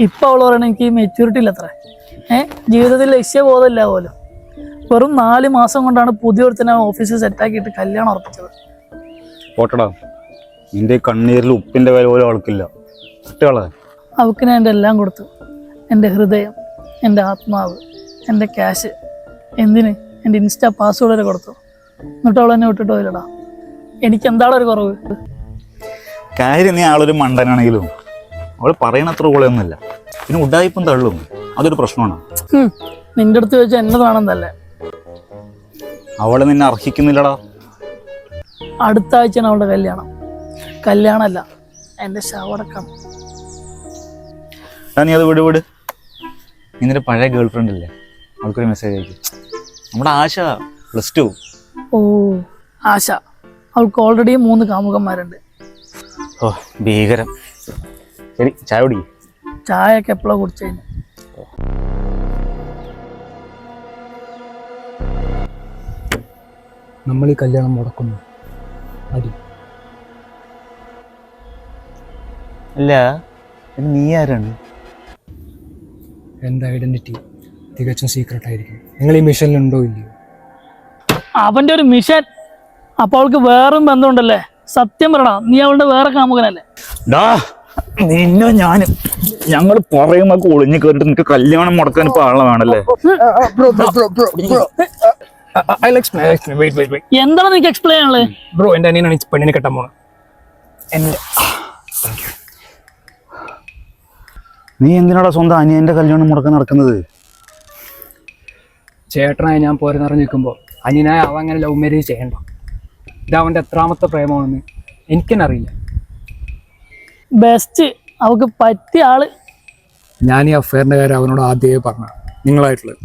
ഇപ്പൊ അവൾ പറയണ എനിക്ക് മെച്യൂരിറ്റി ഇല്ല അത്ര. ഏഹ് ജീവിതത്തിൽ ലക്ഷ്യബോധമില്ല പോലും. വെറും നാല് മാസം കൊണ്ടാണ് പുതിയൊരുത്തനെ ഓഫീസിൽ സെറ്റാക്കിയിട്ട് കല്യാണം ഉറപ്പിച്ചത്. ഓട്ടടാ നിന്റെ കണ്ണീരിൽ ഉപ്പിന്റെ വില പോലും അവൾക്കില്ല. അവൾക്ക് ഞാൻ എന്റെ എല്ലാം കൊടുത്തു. എന്റെ ഹൃദയം എന്റെ ആത്മാവ് എന്റെ ക്യാഷ് എന്തിന്? എന്റെ ഇൻസ്റ്റാ പാസ്വേഡ് വരെ കൊടുത്തു. എന്നിട്ട് അവൾ എന്നെ വിട്ടിട്ട് പോയില്ലടാ. എനിക്ക് എന്താണ് ഒരു കുറവ്? കാര്യം നീ ആളൊരു മണ്ടനാണെങ്കിലും അവൾ പറയണത്ര കൂടെയൊന്നുമില്ല പിന്നെ ഉഡായിപ്പും തള്ളും. അതൊരു പ്രശ്നമാണ്. നിന്റെ അടുത്ത് ചോദിച്ചാൽ എന്നതാണെന്നല്ലേ അവൾ നിന്നെ അർഹിക്കുന്നില്ലടാ. അടുത്ത ആഴ്ചയാണ് അവളുടെ കല്യാണം. കല്യാണമല്ല എന്റെ ശവടക്കം. ഞാൻ നീ അത് വിട് വിട്. നിന്റെ പഴയ ഗേൾ ഫ്രണ്ട് ഇല്ലേ? അവൾക്കൊരു മെസ്സേജ് അയക്കും. നമ്മുടെ ആശ പ്ലസ് ടു ഓ ആശ. അവൾക്ക് ഓൾറെഡി മൂന്ന് കാമുകന്മാരുണ്ട്. ഓ ഭീകരം ശരി ചായ കുടി ചായയൊക്കെ എപ്പോഴാണ് കുടിച്ചു നമ്മൾ ഈ കല്യാണം മുടക്കുന്നു. അരി അല്ല നീ ആരാണ്? എന്റെ ഐഡന്റിറ്റി തികച്ചും സീക്രട്ട് ആയിരിക്കും. നിങ്ങൾ ഈ മിഷനിൽ ഉണ്ടോ ഇല്ലയോ? അവന്റെ ഒരു മിഷൻ അപ്പോൾ അവൾക്ക് വേറും ബന്ധമുണ്ടല്ലേ? സത്യം പറയണം? നീ അവളുടെ വേറെ കാമുകനല്ലേ? ഡാ നിന്നെ ഞാനും. ഞങ്ങൾ പറയുമ്പോ ഒളിഞ്ഞു കേറിട്ട് നിനക്ക് കല്യാണം മുടക്കാൻ ഇപ്പൊ ആളെ വേണല്ലേ? എന്താണ് നിനക്ക് എക്സ്പ്ലെയിൻ ആണല്ലേ ബ്രോ എന്റെ അനിയനാണ് ഈ പെണ്ണിനെ കെട്ടാൻ പോണത് എന്റെ നീ എന്തിനാടാ സ്വന്തം അനിയന്റെ കല്യാണം മുടക്കാൻ നടക്കുന്നത്? ചേട്ടനായി ഞാൻ പോരെന്നറിഞ്ഞ് നിൽക്കുമ്പോൾ അനിയനായ അവൻ അങ്ങനെ ലവ് മാരേജ് ചെയ്യണ്ട. ഇത് അവന്റെ എത്രാമത്തെ പ്രേമമാണെന്ന് എനിക്കെന്നെ അറിയില്ല. ബെസ്റ്റ് അവക്ക് പറ്റിയ ആൾ. ഞാൻ ഈ അഫയറിന്റെ കാര്യം അവനോട് ആദ്യമേ പറഞ്ഞു നിങ്ങളായിട്ടുള്ളത്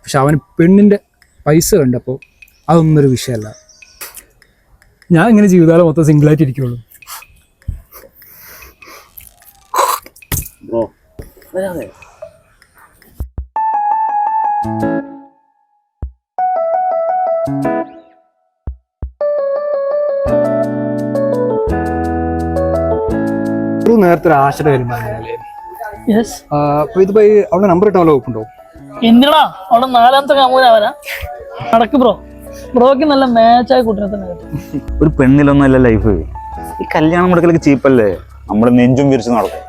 പക്ഷെ അവന് പെണ്ണിന്റെ പൈസ കണ്ടപ്പോൾ അതൊന്നൊരു വിഷയമല്ല ഞാൻ ഇങ്ങനെ ജീവിതകാലം മൊത്തം സിംഗിളായിട്ട് ഇരിക്കുള്ളൂ. ഒരു നേരത്തെ ഒരു ആശയുടെ കാര്യം പറഞ്ഞാലേ യെസ് അപ്പോൾ ഇതിപ്പോൾ ഈ അവളുടെ നമ്പർ ഇട്ടാലോ ഉണ്ടോ എന്തിനാ? അവിടെ നാലാമത്തെ കാമൂരാവനാ നടക്ക് ബ്രോ ബ്രോക്ക് നല്ല മാച്ചായ കുട്ടിനെ തന്നെ ഒരു പെണ്ണിലൊന്നും അല്ല ലൈഫ് ഈ കല്യാണം മുടക്കലൊക്കെ ചീപ്പല്ലേ നമ്മുടെ നെഞ്ചും വിരിച്ചു നടക്കും.